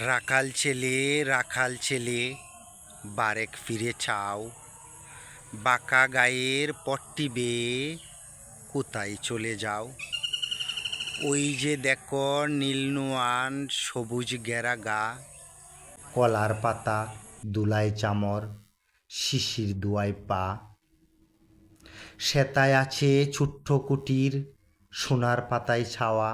রাখাল ছেলে রাখাল ছেলে, বারেক ফিরে চাও। বাঁকা গায়ের পট্টি বেয়ে কোথায় চলে যাও? ওই যে দেখো নীলনুয়ান সবুজ গেরা গা, কলার পাতা দুলায় চামর, শিশির দুয়ায় পা। শ্বেতায় আছে ছোট্ট কুটির, সোনার পাতায় ছাওয়া।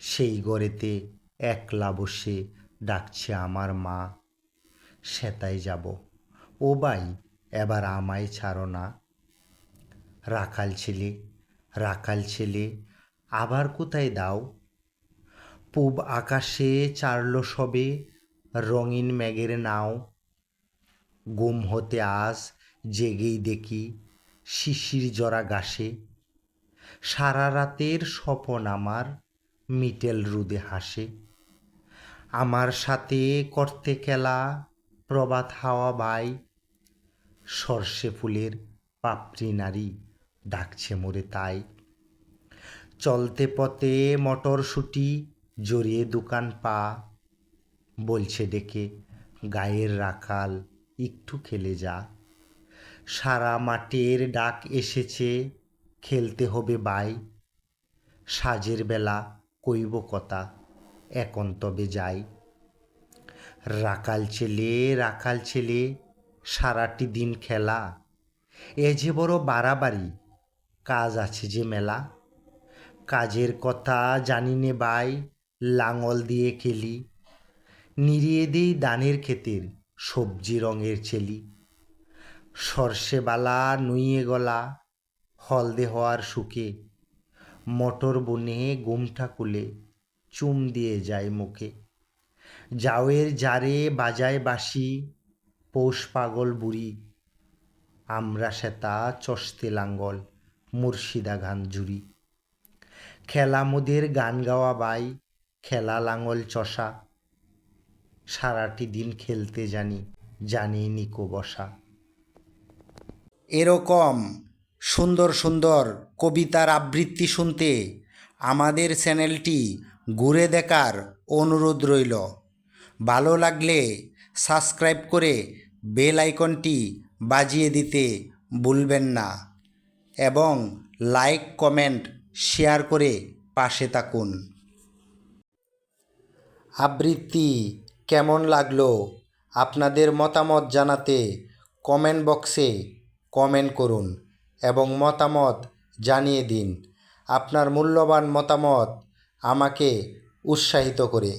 সেই গড়েতে একলা বসে ডাকছে আমার মা। শ্বেতায় যাব। ও বাই এবার আমায় ছাড়ো না। রাখাল ছেলে রাখাল ছেলে, আবার কোথায় দাও? পূব আকাশে চারল সবে, রঙিন মেঘের নাও। গুম হতে আজ জেগেই দেখি শিশির জরা গাছে। সারা রাতের স্বপন আমার মিটেল রুদে হাসে। আমার সাথে করতে খেলা প্রবাদ হাওয়া বাই। সর্ষে ফুলের পাপড়ি নারী ডাকছে মোরে তাই। চলতে পথে মটরশুটি জড়িয়ে দোকান পা, বলছে ডেকে গায়ের রাখাল, একটু খেলে যা। সারা মাঠের ডাক এসেছে, খেলতে হবে বাই। সাজের বেলা কইব কথা। এখন তবে যাই। রাখাল ছেলে রাখাল ছেলে, সারাটি দিন খেলা। এ যে বড় বাড়াবাড়ি, কাজ আছে যে মেলা। কাজের কথা জানি নে বাই লাঙল দিয়ে খেলি। নিরিয়ে দিই দানের ক্ষেতের সবজি রঙের ছেলি। সর্ষে বালা নুইয়ে গলা, হলদে হওয়ার সুখে। মটর বনে গুমটা কুলে। চুম দিয়ে যায় মুখে। জাওয়ের জারে বাজায় বাঁশি, পৌষ পাগল বুড়ি, আমরা সেতা চস্তে লাঙ্গল, মুর্শিদা গান জুড়ি খেলা মোদের গান গাওয়া বাই, খেলা লাঙ্গল চষা। সারাটি দিন খেলতে জানি জানি নিকো বসা। এরকম সুন্দর সুন্দর কবিতার আবৃত্তি শুনতে আমাদের চ্যানেলটি ঘুরে দেখার অনুরোধ রইল। ভালো লাগলে সাবস্ক্রাইব করে বেল আইকনটি বাজিয়ে দিতে ভুলবেন না এবং লাইক, কমেন্ট, শেয়ার করে পাশে থাকুন। আবৃত্তি কেমন লাগল আপনাদের মতামত জানাতে কমেন্ট বক্সে কমেন্ট করুন এবং মতামত জানিয়ে দিন। আপনার মূল্যবান মতামত আমাকে উৎসাহিত করে।